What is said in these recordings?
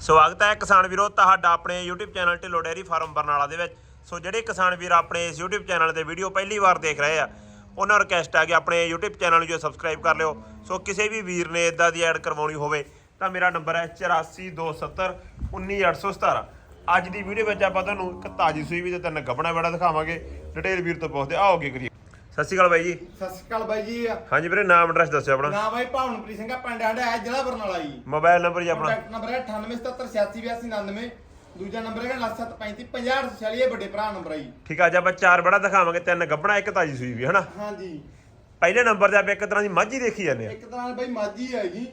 ਸਵਾਗਤ ਹੈ ਕਿਸਾਨ ਵੀਰੋ, ਤੁਹਾਡਾ ਆਪਣੇ YouTube channel Dhillon dairy farm Barnala ਦੇ ਵਿੱਚ। ਸੋ ਜਿਹੜੇ ਕਿਸਾਨ ਵੀਰ ਆਪਣੇ ਇਸ YouTube ਚੈਨਲ ਤੇ ਵੀਡੀਓ ਪਹਿਲੀ ਵਾਰ ਦੇਖ ਰਹੇ ਆ, ਉਹਨਾਂ ਨੂੰ ਰਿਕਵੈਸਟ ਹੈ ਕਿ ਆਪਣੇ YouTube ਚੈਨਲ ਨੂੰ ਜੋ ਸਬਸਕ੍ਰਾਈਬ ਕਰ ਲਿਓ। ਸੋ ਕਿਸੇ ਵੀ ਵੀਰ ਨੇ ਇਦਾਂ ਦੀ ਐਡ ਕਰਵਾਉਣੀ ਹੋਵੇ, ਤਾਂ ਮੇਰਾ ਨੰਬਰ ਹੈ 8427 19817 ਅੱਜ ਦੀ ਵੀਡੀਓ ਵਿੱਚ ਆਪਾਂ ਤੁਹਾਨੂੰ ਇੱਕ ਤਾਜੀ ਸੂਈ ਵੀ ਤੇ ਤਿੰਨ ਗੱਬਣਾ ਬੜਾ ਦਿਖਾਵਾਂਗੇ। ਡਿਟੇਲ ਵੀਰ ਤੋਂ ਪੁੱਛਦੇ ਆਓਗੇ ਕਰੀਏ। ਸਤਿ ਸ਼੍ਰੀ ਅਕਾਲ ਬਾਈ ਜੀ। ਸਤਿ ਸ਼੍ਰੀ ਅਕਾਲ ਬਾਈ ਜੀ। ਹਾਂਜੀ ਵੀਰੇ ਨਾਮ ਐਡਰੈਸ ਦੱਸਿਓ ਆਪਣਾ। ਨਾਮ ਹੈ ਭਾਵਨਪ੍ਰੀਤ ਸਿੰਘ ਆ ਪਿੰਡ ਆਂਡਾ ਹੈ ਜ਼ਿਲ੍ਹਾ ਬਰਨਾਲਾ ਜੀ। ਮੋਬਾਈਲ ਨੰਬਰ ਜੀ ਆਪਣਾ। ਕੰਟੈਕਟ ਨੰਬਰ ਹੈ 9877868299 ਦੂਜਾ ਨੰਬਰ ਹੈ 973550 ਇਹ ਵੱਡੇ ਭਰਾ ਨੰਬਰ ਹੈ ਜੀ। ਠੀਕ ਆ ਅੱਜ ਆਪਾਂ ਚਾਰ ਬੜਾ ਦਿਖਾਵਾਂਗੇ ਤਿੰਨ ਗੱਬਣਾ ਇੱਕ ਤਾਜੀ ਸੂਈ ਵੀ ਹਨਾ? ਹਾਂਜੀ। ਪਹਿਲੇ ਨੰਬਰ ਤੇ ਆਪਾਂ ਇੱਕ ਤਰ੍ਹਾਂ ਦੀ ਮਾਝੀ ਦੇਖੀ ਜਾਂਦੇ ਆ। ਇੱਕ ਤਰ੍ਹਾਂ ਬਾਈ ਮਾਝੀ ਹੈ ਜੀ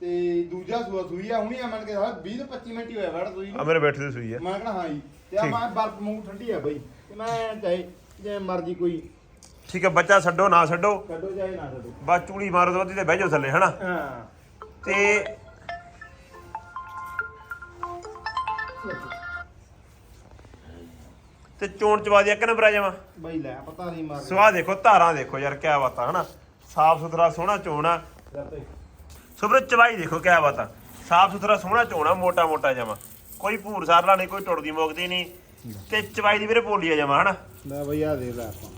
ਤੇ ਦੂਜਾ ਸੂਆ ਸੂਈ ਆ ਹੁਣੀ ਆ ਮੰਨ ਕੇ ਸਾਲਾ 20 ਤੋਂ 25 ਮਿੰਟ ਹੀ ਹੋਇਆ ਵੜ ਸੂਈ ਆ ਨੂੰ ਮੇਰੇ ਬੈਠੇ ਦੀ ਸੂਈ ਆ। ਮੈਂ ਕਹਣਾ ਹਾਂ ਜੀ ਤੇ ਆ। ਮੈਂ ਬਰਫ ਮੂੰਹ ਠੰਡੀ ਆ ਬਾਈ ਤੇ ਮੈਂ ਚਾਹੇ ਜੇ ਮਰਜ਼ੀ ਕੋਈ ਠੀਕ ਆ ਬੱਚਾ ਛੱਡੋ ਨਾ ਛੱਡੋ। ਕੱਢੋ ਚਾਹੇ ਨਾ ਕੱਢੋ ਬਾ ਚੂੜੀ ਮਾਰੋ ਤੋਂ ਤੇ ਬਹਿ ਜਾਓ ਥੱਲੇ ਹਨਾ? ਹਾਂ। ਤੇ ਤੇ ਚੋਣ ਚਵਾ ਦੀ ਇੱਕ ਨੰਬਰ ਆ ਜਾਵਾਂ। ਬਾਈ ਲੈ ਪਤਾ ਨਹੀਂ ਮਾਰ ਸਵਾਹ ਦੇਖੋ ਧਾਰਾਂ ਦੇਖੋ ਯਾਰ ਕਿਆ ਬਾਤਾਂ ਹਨਾ? ਸਾਫ਼ ਸੁਥਰਾ ਸੋਹਣਾ ਚੋਣਾ ਸੋ ਵੀਰੇ ਚਵਾਈ ਦੇਖੋ ਕਿਆ ਬਾਤਾਂ। ਸਾਫ਼ ਸੁਥਰਾ ਸੋਹਣਾ ਚੋਣਾ ਮੋਟਾ ਮੋਟਾ ਜਾਵਾਂ। ਕੋਈ ਭੂਰ ਸਾਰਲਾ ਨਹੀਂ ਕੋਈ ਟੁੱਟਦੀ ਮੁੱਕਦੀ ਨਹੀਂ। ਤੇ ਚਵਾਈ ਦੀ ਵੀਰੇ ਬੋਲੀ ਆ ਜਾਵਾਂ ਹਨਾ? ਲੈ ਬਈ ਆ ਦੇ ਲੈ ਆਪਾਂ।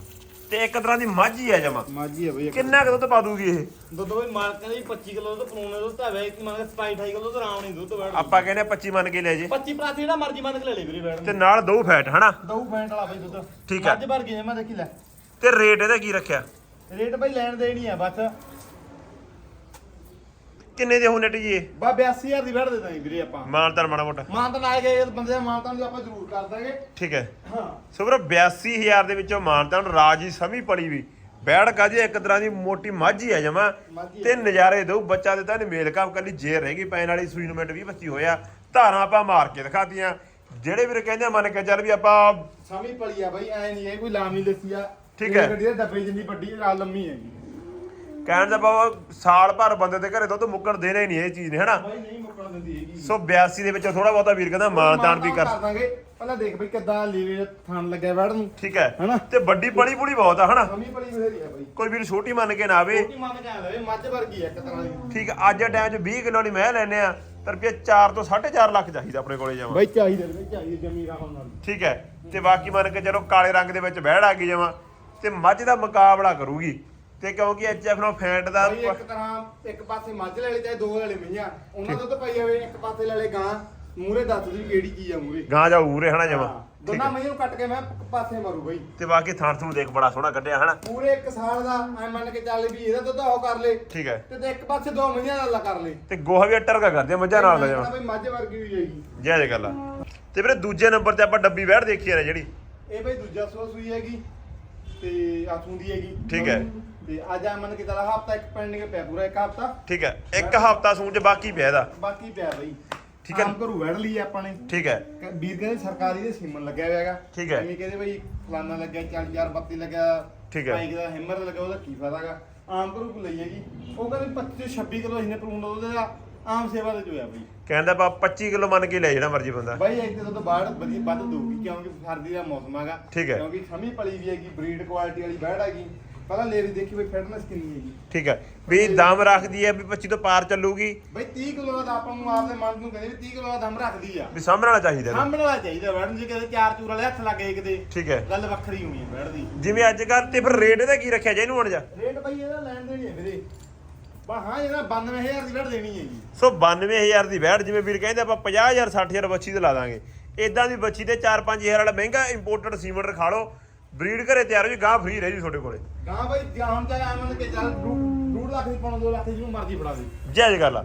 ਤੇ ਇੱਕ ਤਰ੍ਹਾਂ ਦੀ ਮਾਝੀ ਆ ਜਾਵਾਂ ਮਾਝੀ ਆ ਬਈ ਇੱਕ। ਕਿੰਨਾ ਕੁ ਦੁੱਧ ਪਾ ਦੂਗੀ ਇਹ? ਦੁੱਧ ਬਈ ਮਾਰਕਾਂ ਦੇ 25 ਕਿਲੋ ਦੁੱਧ ਪਰੂਨੇ ਦੁੱਧ ਤਾਂ ਵੇ ਮੰਨ ਕੇ 27 28 ਕਿਲੋ ਦੁੱਧ ਆਰਾਮ ਨਹੀਂ ਦੁੱਧ ਬੈਠ ਆਪਾਂ ਕਹਿੰਦੇ ਆ 25 ਮੰਨ ਕੇ ਲੈ ਜੇ। 25 ਪਲਾਸ ਜਿਹੜਾ ਮਰਜ਼ੀ ਮੰਨ ਕੇ ਲੈ ਲੈ ਵੀਰੇ ਬੈਠ ਤੇ ਨਾਲ ਦੋ ਫੈਟ ਹਨਾ? ਦਊ ਫੈਂਟ ਵਾਲਾ ਬਈ ਦੁੱਧ। ਠੀਕ ਹੈ। ਅੱਜ ਭਰ ਗਏ ਮੈਂ ਦੇਖੀ ਲੈ। ਤੇ ਰੇਟ ਇਹਦਾ ਕੀ ਰੱਖਿਆ? ਰੇਟ ਬਈ ਲੈਣ ਦੇ ਨਹੀਂ ਆ ਬਸ। ਕਿੰਨੇ ਦੇ ਹੋ ਨਟ ਜੀ ਇਹ ਬਾ 82000 ਦੀ ਵੜ ਦੇ ਦਾਂਗੇ ਵੀਰੇ ਆਪਾਂ। ਮਾਨਤਾਨ ਮਾੜਾ ਮੋਟਾ। ਮਾਨਤਾਨ ਆਏ ਗਏ ਬੰਦੇ ਦਾ ਮਾਨਤਾਨ ਆਪਾਂ ਜ਼ਰੂਰ ਕਰ ਦਾਂਗੇ। ਠੀਕ ਹੈ। ਹਾਂ। ਸੋ ਵੀਰੋ 82000 ਦੇ ਵਿੱਚੋਂ ਮਾਨਤਾਨ ਰਾਜੀ ਸਮੀ ਪੜੀ ਵੀ। ਬੈੜ ਕਾਜੇ ਇੱਕ ਤਰ੍ਹਾਂ ਦੀ ਮੋਟੀ ਮਾਝੀ ਆ ਜਮਾ। ਤੇ ਨਜ਼ਾਰੇ ਦਊ ਬੱਚਾ ਦਿੱਤਾ ਨੇ ਮੇਲ ਕਾਪ ਕੱਲੀ ਜੇ ਰਹਿ ਗਈ ਪੈਣ ਵਾਲੀ ਸੂਈ ਨੂੰ ਮਿੰਟ 20 25 ਹੋਇਆ। ਧਾਰਾਂ ਆਪਾਂ ਮਾਰ ਕੇ ਦਿਖਾਤੀਆਂ। ਜਿਹੜੇ ਵੀਰ ਕਹਿੰਦੇ ਮੰਨ ਕੇ ਚੱਲ ਵੀ ਆਪਾਂ ਸਮੀ ਪਲੀ ਆ ਬਈ ਐ ਨਹੀਂ ਇਹ ਕੋਈ ਲਾਮੀ ਲੱਸੀ ਆ। ਠੀਕ ਹੈ। ਗੱਡੀ ਦੇ ਡੱਬੇ ਜਿੰਨੀ ਵੱਡੀ ਨਾਲ ਲੰਮੀ ਹੈਗੀ। ਕਹਿਣ ਦਾ ਭਾਵ ਸਾਲ ਭਰ ਬੰਦੇ ਦੇ ਘਰੇ ਦੁੱਧ ਮੁੱਕਣ ਦੇਣਾ ਹੀ ਨਹੀਂ ਇਹ ਚੀਜ਼ ਨੇ ਹਨਾ? ਬਾਈ ਨਹੀਂ ਮੁੱਕਣ ਦਿੰਦੀ ਹੈਗੀ। ਸੋ 82 ਦੇ ਵਿੱਚੋਂ ਥੋੜਾ ਬਹੁਤਾ ਵੀਰ ਕਹਿੰਦਾ ਮਾਨਤਾਨ ਵੀ ਕਰ। ਦਾਂਗੇ। ਪਹਿਲਾਂ ਦੇਖ ਬਈ ਕਿੱਦਾਂ ਲੀਵੇ ਥਣ ਲੱਗਿਆ ਵੜ ਨੂੰ। ਠੀਕ ਹੈ। ਹਨਾ? ਤੇ ਵੱਡੀ ਪੜੀ ਪੁੜੀ ਬਹੁਤ ਆ ਹਨਾ? ਸਮੀ ਪਲੀ ਬਥੇਰੀ ਆ ਬਈ। ਕੋਈ ਵੀਰ ਛੋਟੀ ਮੰਨ ਕੇ ਨਾ ਆਵੇ। ਛੋਟੀ ਮੰਨ ਕੇ ਆ ਲਵੇ ਮੱਝ ਵਰਗੀ ਆ ਇੱਕ ਤਰ੍ਹਾਂ ਦੀ। ਠੀਕ ਆ, ਅੱਜ ਦੇ ਟਾਈਮ 'ਚ 20 ਕਿਲੋ ਦੀ ਮੈਂ ਲੈਨੇ ਆ ਤਾਂ ਰੁਪਏ 4 ਤੋਂ 4.5 ਲੱਖ ਚਾਹੀਦਾ ਆਪਣੇ ਕੋਲੇ ਜਾਵਾਂ ਬਈ ਚਾਹੀਦੇ ਬਈ ਚਾਹੀਦੇ ਜਮੀ ਰਾਹੋਂ ਨਾਲ ਠੀਕ ਹੈ। ਤੇ ਬਾਕੀ ਮੰਨ ਕੇ ਚਲੋ ਕਾਲੇ ਰੰਗ ਦੇ ਵਿੱਚ ਬਹਿੜ ਆ ਗਈ ਜਾਵਾਂ ਤੇ ਮੱਝ ਦਾ ਮੁਕਾਬਲਾ ਕਰੂਗੀ। ਤੇ ਕਿਉਂਕਿ ਐਚਐਫ ਨੂੰ ਫੈਂਟ ਦਾ ਇੱਕ ਤਰ੍ਹਾਂ ਇੱਕ ਪਾਸੇ ਮੱਝ ਲੈ ਲੈ ਚਾਹੇ ਦੋ ਲੈ ਲੈ ਮਈਆਂ ਉਹਨਾਂ ਤਾਂ ਪਈ ਜਾਵੇ ਇੱਕ ਪਾਸੇ ਲੈ ਲੈ ਗਾਂ ਮੂਰੇ ਦੱਸ ਦੀ ਕਿਹੜੀ ਚੀਜ਼ ਆ ਮੂਰੇ ਗਾਂ ਜਾ ਉਰੇ ਹਨਾ ਠੀਕ ਦੋਨਾਂ ਮਈਆਂ ਨੂੰ ਕੱਟ ਕੇ ਮੈਂ ਇੱਕ ਪਾਸੇ ਮਾਰੂ ਬਈ। ਤੇ ਬਾਕੀ ਥਾਂ ਥੂ ਦੇਖ ਬੜਾ ਸੋਹਣਾ ਕੱਢਿਆ ਹਨਾ। ਪੂਰੇ ਇੱਕ ਸਾਲ ਦਾ ਐ ਮੰਨ ਕੇ ਚੱਲ ਵੀ ਇਹਦਾ ਦੁੱਧ ਉਹ ਕਰ ਲੇ। ਠੀਕ ਹੈ। ਤੇ ਤੇ ਇੱਕ ਪਾਸੇ ਦੋ ਮਈਆਂ ਦਾ ਲਾ ਕਰ ਲੇ। ਤੇ ਗੋਹਾ ਵੀ ਅੱਟਰ ਕਾ ਕਰਦੇ ਮੱਝਾਂ ਨਾਲ ਦਾ ਜਾਵਾਂ ਬਈ ਮੱਝ ਵਰਗੀ ਹੋਈ ਜਾਏਗੀ ਜੈ ਜੇ ਗੱਲ ਤੇ ਵੀਰੇ ਦੂਜੇ ਨੰਬਰ ਤੇ ਆਪਾਂ ਡੱਬੀ ਬਹਿੜ ਦੇਖੀ ਆ ਜਿਹੜੀ। ਇਹ ਬਈ ਦੂਜਾ ਸੂਆ ਸੂਈ ਹੈਗੀ ਤੇ ਆਥੂ ਦੀ ਹੈਗੀ। ਠੀਕ ਹੈ। ਤੇ ਅੱਜ ਆ ਮੰਨ ਕੇ ਚੱਲ ਹਫਤਾ ਇੱਕ ਪੈਂਡਿੰਗ ਪਿਆ ਪੂਰਾ ਇੱਕ ਹਫਤਾ। ਠੀਕ ਹੈ ਇੱਕ ਹਫਤਾ ਸੂਣ ਚ ਬਾਕੀ ਪਿਆ ਇਹਦਾ। ਬਾਕੀ ਪਿਆ ਬਈ। ਠੀਕ ਹੈ। ਘਰੂ ਵੜ ਲਈ ਆਪਾਂ ਨੇ। ਠੀਕ ਹੈ। ਵੀਰ ਕਹਿੰਦੇ ਸਰਕਾਰੀ ਦੇ ਸੀਮਨ ਲੱਗਿਆ ਹੋਇਆ ਹੈਗਾ। ਠੀਕ ਹੈ। ਐਵੇਂ ਕਹਿੰਦੇ ਬਈ ਫਲਾਨਾ ਲੱਗਿਆ 40000 ਬੱਤੀ ਲੱਗਿਆ। ਠੀਕ ਹੈ। ਬਾਈਕ ਦਾ ਹੈਮਰ ਲੱਗਿਆ ਉਹਦਾ ਕੀ ਫਾਇਦਾਗਾ ਆਮ ਘਰੂ ਕੋ ਲਈ ਹੈਗੀ। ਉਹ ਕਹਿੰਦੇ 25 26 ਕਿਲੋ ਇਹਨੇ ਪਰੂਨ ਉਹਦੇ ਦਾ ਆਮ ਸੇਵਾ ਦੇ ਜੋਇਆ ਬਈ। ਕਹਿੰਦਾ ਬਾ 25 ਕਿਲੋ ਮੰਨ ਕੇ ਲੈ ਜਿਹੜਾ ਮਰਜ਼ੀ ਬੰਦਾ। ਬਾਈ ਇੱਕ ਤੇ ਤੋਂ ਬਾੜ ਵਧੀਆ ਵੱਧ ਦਊਗੀ ਕਿਉਂਕਿ ਸਰਦੀ ਦਾ ਮੌਸਮ ਹੈਗਾ। ਠੀਕ ਹੈ। ਕਿਉਂਕਿ ਸਮੀ ਪਲੀ ਵੀ ਹੈਗੀ ਬਰੀਡ ਕੁਆਲਿਟੀ ਵਾਲੀ ਬੈੜ ਹੈਗੀ। ਪਹਿਲਾਂ ਲੇਰੀ ਦੇਖੀ ਬਈ ਫਿਟਨੈਸ ਕਿੰਨੀ ਹੈਗੀ। ਠੀਕ ਹੈ। ਵੀ ਦਮ ਰੱਖਦੀ ਹੈ ਵੀ 25 ਤੋਂ ਪਾਰ ਚੱਲੂਗੀ। ਬਈ 30 ਕਿਲੋ ਦਾ ਆਪਾਂ ਨੂੰ ਆਪਦੇ ਮਨ ਨੂੰ ਕਹਿੰਦੇ ਵੀ 30 ਕਿਲੋ ਦਾ ਦਮ ਰੱਖਦੀ ਆ। ਵੀ ਸਾਹਮਣੇ ਚਾਹੀਦਾ ਇਹਨੂੰ। ਸਾਹਮਣੇ ਵਾਲਾ ਚਾਹੀਦਾ ਨੂੰ ਜੇ ਕਿਤੇ ਚਾਰ ਚੂਰ ਵਾਲੇ ਹੱਥ ਲੱਗ ਗਏ ਕਿਤੇ। ਠੀਕ ਹੈ। ਗੱਲ ਵੱਖਰੀ ਹੋਣੀ ਹੈ ਬੈੜ ਦੀ ਜਿਵੇਂ ਅੱਜ ਕੱਲ ਤੇ ਫਿਰ ਰੇਟ ਇਹਦਾ ਕੀ ਰੱਖਿਆ ਜੇ ਇਹਨੂੰ ਹੁਣ ਜਾ। ਰੇਟ ਬਈ ਇਹਦਾ ਲੈਣ ਦੇਣੀ ਹੈ ਵੀਰੇ। ਬਾ ਹਾਂ ਇਹਦਾ 92000 ਦੀ ਬੈੜ ਦੇਣੀ ਹੈ ਜੀ ਸੋ 92000 ਦੀ ਬੈੜ ਜਿਵੇਂ ਵੀਰ ਕਹਿੰਦੇ ਆਪਾਂ 50000 60000 ਬੱਚੀ ਤੇ ਲਾ ਦਾਂਗੇ। ਇਦਾਂ ਦੀ ਬੱਚੀ ਤੇ 4-5000 ਵਾਲਾ ਮਹਿੰਗਾ ਇੰਪੋਰਟਡ ਸੀਮੈਂਟ ਰਖਾ ਲਓ। ਬਰੀਡ ਘਰੇ ਤਿਆਰ ਹੋ ਜੀ ਗਾਂ ਫ੍ਰੀ ਰਹਿ ਜੀ ਤੁਹਾਡੇ ਕੋਲੇ। ਗਾਂ ਬਈ ਜਾਣ ਚਾਹੇ ਆਮਨ ਕੇ ਚੱਲ 2 ਲੱਖ ਦੀ ਪਾਉਣਾ 2 ਲੱਖ ਦੀ ਜਿਹਨੂੰ ਮਰਜ਼ੀ ਫੜਾ ਦੇ। ਜਾਇਜ਼ ਗੱਲ ਆ।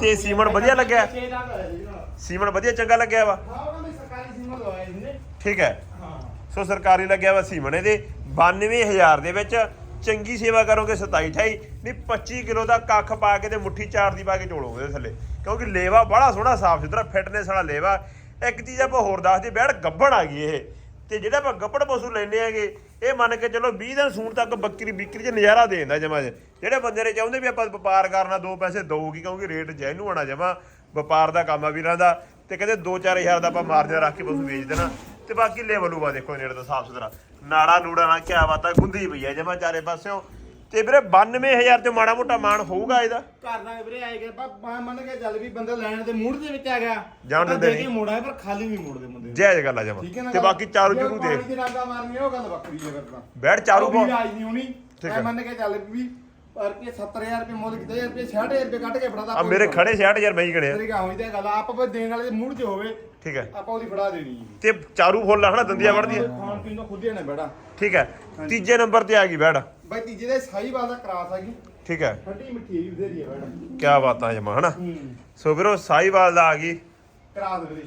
ਤੇ ਸੀਮੈਂਟ ਵਧੀਆ ਲੱਗਿਆ? 6 ਲੱਖ ਹੈ ਜੀ ਨਾਲ। ਸੀਮੈਂਟ ਵਧੀਆ ਚੰਗਾ ਲੱਗਿਆ ਵਾ? ਹਾਂ ਉਹਨਾਂ ਨੇ ਸਰਕਾਰੀ ਸੀਮਾ ਲਵਾਇਆ ਇਹਨੇ। ਠੀਕ ਹੈ। ਹਾਂ। ਸੋ ਸਰਕਾਰੀ ਲੱਗਿਆ ਵਾ ਸੀਮਨ ਇਹਦੇ। 92000 ਦੇ ਵਿੱਚ ਚੰਗੀ ਸੇਵਾ ਕਰੋਗੇ 27 28 ਨਹੀਂ 25 ਕਿਲੋ ਦਾ ਕੱਖ ਪਾ ਕੇ ਤੇ ਮੁੱਠੀ ਚਾਰ ਦੀ ਪਾ ਕੇ ਝੋਲੋਗੇ ਇਹਦੇ ਥੱਲੇ। ਕਿਉਂਕਿ ਲੇਵਾ ਬੜਾ ਸੋਹਣਾ ਸਾਫ਼ ਸੁਥਰਾ ਫਿਟਨੈਸ ਵਾਲਾ ਲੇਵਾ। ਇੱਕ ਚੀਜ਼ ਆਪਾਂ ਹੋਰ ਦੱਸਦੇ ਬੈੜ ਗੱਬਣ ਆ ਗਈ ਇਹ। ਤੇ ਜਿਹੜਾ ਆਪਾਂ ਗੱਬੜ ਪਸ਼ੂ ਲੈਣੇ ਆਗੇ, ਇਹ ਮੰਨ ਕੇ ਚਲੋ 20 ਦਿਨ ਸੂਣ ਤੱਕ ਬੱਕਰੀ ਬਿਕਰੀ 'ਚ ਨਜ਼ਾਰਾ ਦੇ ਦਿੰਦਾ ਜਮਾ ਜਿਹੜੇ ਬੰਦੇ ਨੇ ਚਾਹੁੰਦੇ ਵੀ ਆਪਾਂ ਵਪਾਰ ਕਰਨਾ, ਦੋ ਪੈਸੇ ਦਊਗੀ, ਕਿਉਂਕਿ ਰੇਟ ਜੈਨੂ ਆਣਾ ਜਮਾ, ਵਪਾਰ ਦਾ ਕੰਮ ਆ ਵੀਰਾਂ ਦਾ, ਤੇ ਕਹਿੰਦੇ 2-4000 ਦਾ ਆਪਾਂ ਮਾਰਜਨ ਰੱਖ ਕੇ ਪਸ਼ੂ ਵੇਚ ਦੇਣਾ। ਤੇ ਬਾਕੀ ਲੈਵਲ ਉਵਾ ਦੇਖੋ ਨੇੜੇ ਤੋਂ ਸਾਫ਼ ਸੁਥਰਾ ਨਾੜਾ ਨੂੜਾ ਨਾ ਕਿਆ ਬਾਤਾਂ, ਗੁੰਦੀ ਪਈ ਹੈ ਜਮਾ ਚਾਰੇ ਪਾਸਿਓਂ। ਤੇ ਵੀਰੇ 92000 ਚ ਮਾੜਾ ਮੋਟਾ ਮਾਣ ਹੋਊਗਾ ਇਹਦਾ। ਕਰ ਦਾਂਗੇ ਵੀਰੇ ਆਏ ਗਏ ਮੈਂ ਮੰਨ ਕੇ ਚੱਲ ਵੀ ਬੰਦਾ ਲੈਣ ਦੇ ਮੂਡ ਦੇ ਵਿੱਚ ਆ ਗਿਆ। ਜਾਣ ਦੇ। ਕੇ ਮੋੜਾ ਪਰ ਖਾਲੀ ਨਹੀਂ ਮੋੜਦੇ ਬੰਦੇ ਜਾਇਜ਼ ਗੱਲ ਆ ਜਮਾ। ਤੇ? ਬਾਕੀ ਚਾਰੂ ਪਾਣੀ ਦੇਖ। ਦੀ ਮਾਰਨੀ ਉਹ ਗੱਲ ਵੱਖਰੀ ਹੈ ਫਿਰ ਤਾਂ। ਬੈਠ ਚਾਰੂ ਵੀ ਰਾਜ ਨਹੀਂ ਹੋਣੀ। ਮੈਂ। ਮੰਨ ਕੇ ਚੱਲ ਵੀ ਰੁਪਏ 70000 ਰੁਪਏ ਮੁੱਲ ਕਿਤੇ ਰੁਪਏ 60000 ਰੁਪਏ ਕੱਢ ਕੇ ਫੜਾਦਾ ਆ ਮੇਰੇ ਖੜੇ 66000 ਮੈਂ ਹੀ ਗਣਿਆ। ਤੇਰੀ ਕਾ ਹੋਈ ਤੇ ਗੱਲ ਆ, ਆਪਾਂ ਬਸ ਦੇਣ ਵਾਲੇ ਦੇ ਮੂਡ 'ਚ ਹੋਵੇ ਠੀਕ ਹੈ ਆਪਾਂ ਉਹਦੀ ਫੜਾ ਦੇਣੀ ਹੈ। ਤੇ ਚਾਰੂ ਫੁੱਲ ਹਨਾ ਦੰਦੀਆਂ ਵੜਦੀਆਂ। ਖਾਣ ਪੀਣ ਤੋਂ ਖੁੱਦੇ ਨੇ ਬੜਾ ਠੀਕ ਹੈ ਤੀਜੇ ਨੰਬਰ ਤੇ ਆ ਗਈ ਬੈੜ ਬਾਈ ਤੀਜੇ ਦੇ ਸਾਈਵਾਲ ਦਾ ਕਰਾਸ ਹੈਗੀ ਠੀਕ ਹੈ। ਠੰਡੀ ਮਿੱਠੀ ਵੀ ਬਥੇਰੀ ਹੈ ਕੀ ਬਾਤਾਂ ਜਮਾ ਹਨਾ? ਹੂੰ। ਸੋ ਵੀਰੋ ਸਾਈਵਾਲ ਦਾ ਆ ਗਈ। ਕਰਾਸ ਵੀਰੇ।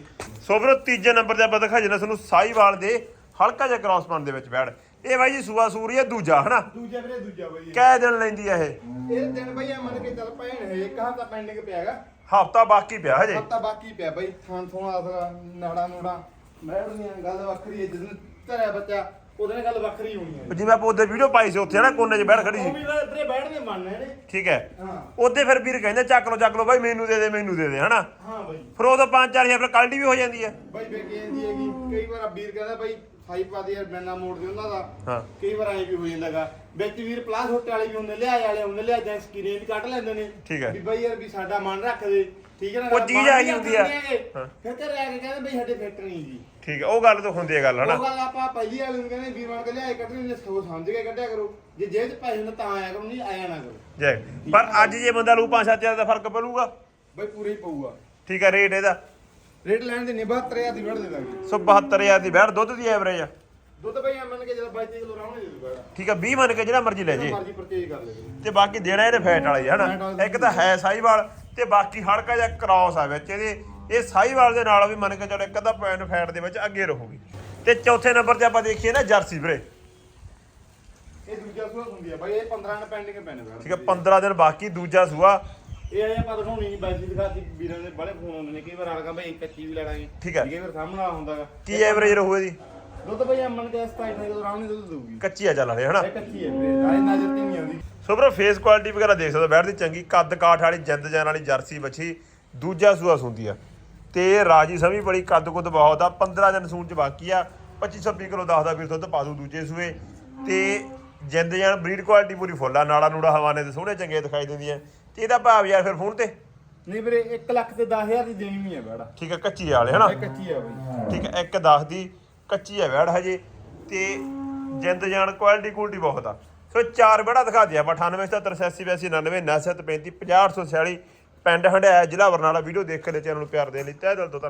ਸੋ ਵੀਰੋ ਤੀਜੇ ਨੰਬਰ ਤੇ ਆਪਾਂ ਦਿਖਾ ਜਨਾ ਤੁਹਾਨੂੰ ਸਾਈਵਾਲ ਦੇ ਹਲਕਾ ਜਿਹਾ ਕ੍ਰਾਸ ਪਾਉਣ ਦੇ ਵਿੱਚ ਬੈੜ ਇਹ ਬਾਈ ਜੀ ਸੂਆ ਸੂਰੀ ਹੈ ਦੂਜਾ ਹਨਾ? ਦੂਜਾ ਵੀਰੇ ਦੂਜਾ ਬਾਈ ਇਹ। ਕੈ ਦਿਨ ਲੈਂਦੀ ਆ ਇਹ? ਇਹ ਦਿਨ ਬਈ ਆ ਮੰਨ ਕੇ ਚੱਲ ਪੈਣ ਹੈ ਇੱਕ ਹਫ਼ਤਾ ਪੈਂਡਿੰਗ ਪਿਆ ਹੈਗਾ। ਹਫਤਾ ਬਾਕੀ ਪਿਆ ਹਜੇ। ਹਫ਼ਤਾ ਬਾਕੀ ਪਿਆ ਬਈ। ਥਾਂ ਥੋਂ ਆਸਰਾ ਨਾੜਾ ਨੂੜਾ ਮੈਡਨੀਆਂ ਗੱਲ ਵੱਖਰੀ ਹੈ ਜਦੋਂ ਧਰਿਆ ਬੱਚਾ। ਉਹਦੇ ਨਾਲ ਗੱਲ ਵੱਖਰੀ ਹੋਣੀ ਹੈ ਜਿਵੇਂ ਆਪਾਂ ਉਹਦੇ ਵੀਡੀਓ ਪਾਈ ਸੀ ਉੱਥੇ ਨਾ ਕੋਨੇ 'ਚ ਬੈਠ ਖੜੀ ਉਹ ਸੀ ਵੀ ਵੀਰੇ ਬੈਠਦੇ ਮੰਨਨੇ ਨੇ ਠੀਕ ਹੈ। ਹਾਂ। ਉਹਦੇ ਫਿਰ ਵੀਰ ਕਹਿੰਦੇ ਚੱਕ ਲੋ ਚੱਕ ਲੋ ਬਾਈ ਮੈਨੂੰ ਦੇ ਦੇ ਮੈਨੂੰ ਦੇ ਦੇ ਹਨਾ? ਹਾਂ ਬਈ। ਫਿਰ ਉਦੋਂ 5-4000 ਰੁਪਏ ਕੁਆਲਿਟੀ ਵੀ ਹੋ ਜਾਂਦੀ ਹੈ। ਬਈ ਵੇਖੀ ਜਾਂਦੀ ਹੈਗੀ ਕਈ ਵਾਰ ਵੀਰ ਕਹਿੰਦਾ ਬਈ ਸਾਈ ਪਾ ਦੇ ਯਾਰ ਮੈਨਾ ਮੋੜ ਦੇ ਉਹਨਾਂ ਦਾ। ਹਾਂ। ਕਈ ਵਾਰ ਐਂ ਵੀ ਹੋ ਜਾਂਦਾਗਾ ਵਿੱਚ ਵੀਰ ਪਲਾਸ ਹੋਟੇ ਵਾਲੇ ਵੀ ਹੁੰਦੇ ਲਿਆਏ ਵਾਲੇ ਹੁੰਦੇ ਲਿਆ ਜਾਂ ਸਕਰੀਨ ਵੀ ਕੱਢ ਲੈਂਦੇ ਨੇ। ਠੀਕ ਹੈ। ਵੀ ਬਈ ਯਾਰ ਵੀ ਸਾਡਾ ਮਨ ਰੱਖ ਦੇ। ਠੀਕ ਹੈ ਨਾ ਉਹ ਚੀਜ਼ ਵੀ ਹੁੰਦੀ ਆ। ਹਾਂ। ਫਿਰ ਘਰੇ ਆ ਕੇ ਕਹਿੰਦੇ ਬਈ ਸਾਡੇ ਫਿੱਟ ਨਹੀਂ ਜੀ। ਠੀਕ ਹੈ ਉਹ ਗੱਲ ਤਾਂ ਹੁੰਦੀ ਹੈ ਗੱਲ ਹਨਾ? ਉਹ ਗੱਲ ਆਪਾਂ ਪਹਿਲੀ ਵਾਲੇ ਨੂੰ ਕਹਿੰਦੇ ਵੀਰ ਬਣ ਕੇ ਲਿਆਏ ਕੱਢਣੇ ਨੇ ਸੋ ਸਮਝ ਕੇ ਕੱਢਿਆ ਕਰੋ। ਜੇ ਜੇਬ 'ਚ ਪੈਸੇ ਨੇ ਤਾਂ ਆਇਆ ਕਰੋ ਨਹੀਂ ਆਇਆ ਨਾ ਕਰੋ। ਜੈ ਪਰ ਅੱਜ ਜੇ ਬੰਦਾ ਲੂ 5-7000 ਦਾ ਫ਼ਰਕ ਪਊਗਾ? ਬਈ ਪੂਰੇ ਹੀ ਪਊਗਾ। ਠੀਕ ਹੈ ਰੇਟ ਇਹਦਾ। ਰੇਟ ਲੈਣ ਦੇ 72000 ਦੀ ਵੜ ਦੇ ਦਾਂਗੇ। ਸੋ 72000 ਦੀ ਬੈੜ ਦੁੱਧ ਦੀ ਐਵਰੇਜ ਆ। ਦੁੱਧ ਬਈ ਮੰਨ ਕੇ ਜਦੋਂ 22 ਕਿਲੋ ਰਾਉਣੇ ਦੇ ਦੂਗਾ ਠੀਕ ਹੈ 20 ਮੰਨ ਕੇ ਜਿਹੜਾ ਮਰਜ਼ੀ ਲੈ ਜੇ ਮਰਜ਼ੀ ਪਰਚੇਜ ਕਰ ਲੈ ਤੇ ਬਾਕੀ ਦੇਣਾ ਇਹਨੇ ਫੈਟ ਵਾਲਾ ਹੀ ਹਨਾ? ਇੱਕ ਤਾਂ ਹੈ ਸਾਈਵਾਲ ਤੇ ਬਾਕੀ ਹਲਕਾ ਜਿਹਾ ਕ੍ਰਾਸ ਆ ਵਿੱਚ ਇਹਦੇ ਇਹ ਸਾਈਵਾਲ ਦੇ ਨਾਲ ਵੀ ਮੰਨ ਕੇ ਚਲੋ ਇੱਕ ਅੱਧਾ ਪੁਆਇੰਟ ਫੈਟ ਦੇ ਵਿੱਚ ਅੱਗੇ ਰਹੂਗੀ। ਤੇ ਚੌਥੇ ਨੰਬਰ ਤੇ ਆਪਾਂ ਦੇਖੀਏ ਨਾ ਜਰਸੀ ਵੀਰੇ। ਇਹ ਦੂਜਾ ਸੂਆ ਹੁੰਦੀ ਆ ਬਾਈ ਇਹ 15 ਨੇ ਪੈਂਡਿੰਗ ਪੈਣੇ ਠੀਕ ਹੈ 15 ਦਿਨ ਬਾਕੀ ਦੂਜਾ ਸੂਆ। ਇਹ ਆਇਆ ਪਾ ਦਿਖਾਉਣੀ ਨਹੀਂ ਬਾਈ ਦਿਖਾਤੀ ਵੀਰਾਂ ਦੇ ਬੜੇ ਫੋਨ ਆਉਂਦੇ ਨੇ ਕਈ ਵਾਰ ਆਲਗਾ ਬਾਈ ਕੱਚੀ ਵੀ ਲੈ ਲਾਂਗੇ। ਠੀਕ ਹੈ। ਕਈ ਵਾਰ ਸਾਹਮਣਾ ਹੁੰਦਾਗਾ ਕੀ ਐਵਰੇਜ ਰਹੂ ਇਹਦੀ? ਦੁੱਧ ਬਈ ਅਮਨ ਕੇ 27 ਨੇ ਜਦੋਂ ਰਾਉਣੀ ਦੁੱਧ ਦਊਗੀ। ਕੱਚੀ ਆ ਚੱਲ ਹਲੇ ਹਨਾ? ਇਹ ਕੱਚੀ ਹੈ ਵੀਰੇ ਨਾਲੇ ਨਜ਼ਰ ਤੇ ਨਹੀਂ ਆਉਂਦੀ। ਸੋ ਵੀਰੋ ਫੇਸ ਕੁਆਲਿਟੀ ਵਗੈਰਾ ਦੇਖ ਸਕਦੇ ਬੈਠ ਦੀ ਚੰਗੀ ਕੱਦ ਕਾਠ ਵਾਲੀ ਜਿੰਦ ਜਾਨ ਵਾਲੀ ਜਰਸੀ ਬੱਚੀ ਦੂਜਾ ਸੂਆ ਸੁੰਦੀ ਆ। ਤੇ ਰਾਜੀ ਸਮੀ ਬੜੀ ਕੱਦ ਕੁੱਦ ਬਹੁਤ ਆ 15 ਦਿਨ ਸੂਣ ਚ ਬਾਕੀ ਆ 25 26 ਕਿਲੋ ਦੱਸਦਾ ਵੀਰ ਦੁੱਧ ਪਾ ਦੂ ਦੂਜੇ ਸੂਏ। ਤੇ ਜਿੰਦ ਜਾਨ ਬਰੀਡ ਕੁਆਲਿਟੀ ਪੂਰੀ ਫੁੱਲ ਆ ਨਾੜਾ ਨੂੜਾ ਹਵਾਨੇ ਤੇ ਸੋਹਣੇ ਚੰਗੇ ਦਿਖਾਈ ਦਿੰਦੀਆਂ ਤੇ ਇਹਦਾ ਭਾਵ ਯਾਰ ਫਿਰ ਫੋਨ ਤੇ? ਨਹੀਂ ਵੀਰੇ 1 ਲੱਖ ਤੇ 10000 ਦੀ ਦੇਣੀ ਵੀ ਹੈ ਬੜਾ। ਠੀਕ ਹੈ ਕੱਚੀ ਵਾਲੇ ਹਨਾ? ਇਹ ਕੱਚੀ ਆ ਬਈ। ਠੀਕ ਹੈ ਇੱਕ 10 ਦੀ ਕੱਚੀ ਹੈ ਵੈੜ ਹਜੇ ਤੇ ਜਿੰਦ ਜਾਨ ਕੁਆਲਿਟੀ ਕੁਆਲਿਟੀ ਬਹੁਤ ਆ। ਸੋ ਚਾਰ ਬੜਾ ਦਿਖਾ ਦਿਆ 98 77 88 82 99 97 35 50 846 ਪਿੰਡ ਹੰਡਿਆ ਜ਼ਿਲ੍ਹਾ ਬਰਨਾਲਾ, ਵੀਡੀਓ ਦੇਖ ਕੇ ਚੈਨਲ ਨੂੰ ਪਿਆਰ ਦੇਣ ਲਈ ਤਹਿ ਦਿਲ ਤੋਂ